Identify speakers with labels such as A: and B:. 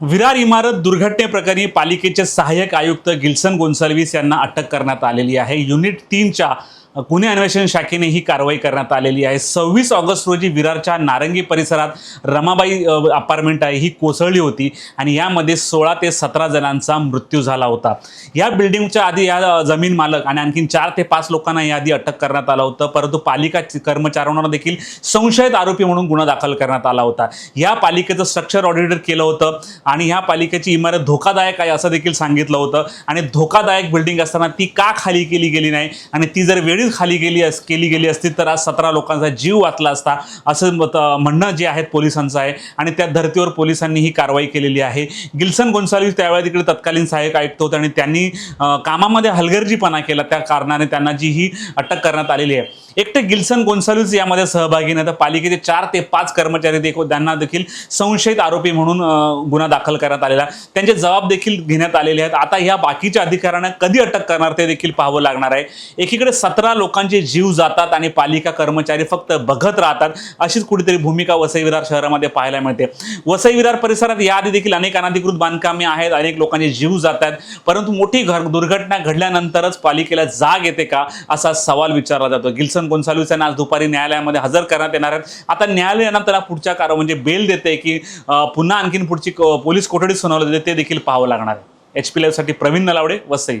A: विरार इमारत दुर्घटनेप्रकरणी पालिकेचे सहाय्यक आयुक्त गिल्सन गोन्साल्विस यांना अटक करण्यात आलेली आहे. युनिट तीनच्या गुन्हे अन्वेषण शाखेने ही कारवाई करण्यात आलेली आहे. सव्वीस ऑगस्ट रोजी विरारच्या नारंगी परिसरात रमाबाई अपार्टमेंट आहे. ही कोसळली होती आणि यामध्ये सोळा ते सतरा जणांचा मृत्यू झाला होता. या बिल्डिंगच्या आधी या जमीन मालक आणि आणखीन चार ते पाच लोकांना याआधी अटक करण्यात आलं होतं. परंतु पालिका कर्मचाऱ्यांना देखील संशयित आरोपी म्हणून गुन्हा दाखल करण्यात आला होता. या पालिकेचं स्ट्रक्चर ऑडिटर केलं होतं आणि ह्या पालिकेची इमारत धोकादायक आहे असं देखील सांगितलं होतं. आणि धोकादायक बिल्डिंग असताना ती का खाली केली गेली नाही? आणि ती जर वेळी वेळीच खाली गेली अस केली गेली असती तर आज सतरा लोकांचा जीव वाचला असता. असं म्हणणं जे आहे पोलिसांचं आहे. आणि त्या धर्तीवर पोलिसांनी ही कारवाई केलेली आहे. गिल्सन गोन्साल्विस त्यावेळी तिकडे तत्कालीन सहाय्यक आयुक्त होते आणि त्यांनी कामामध्ये हलगर्जीपणा केला. त्या कारणाने त्यांना जी ही अटक करण्यात आलेली आहे. एकटे गिल्सन गोन्साल्विस यामध्ये सहभागी नाही. तर पालिकेचे चार ते पाच कर्मचारी देखील त्यांना देखील संशयित आरोपी म्हणून गुन्हा दाखल करण्यात आलेला आहे. त्यांचे जबाब देखील घेण्यात आलेले आहेत. आता ह्या बाकीच्या अधिकाऱ्यांना कधी अटक करणार ते देखील पाहावं लागणार आहे. एकीकडे सतरा लोकांचे जीव जातात आणि पालिका कर्मचारी फक्त बघत राहतात अशीच कुठेतरी भूमिका वसई विरार शहरामध्ये पाहायला मिळते. वसई विरार परिसरात याआधी देखील अनेक अनधिकृत बांधकामे आहेत अनेक लोकांचे जीव जात आहेत परंतु मोठी घर दुर्घटना घडल्यानंतरच पालिकेला जाग येते का असा सवाल विचारला जातो. गिल्सन गोन्साल्विस यांना आज दुपारी न्यायालयामध्ये हजर करण्यात येणार आहेत. आता न्यायालयानं त्याला पुढच्या कार म्हणजे बेल देते की पुन्हा आणखीन पुढची पोलीस कोठडी सुनावली जाते ते देखील पाहावं लागणार आहे. एच पी साठी प्रवीण नलावडे वसई.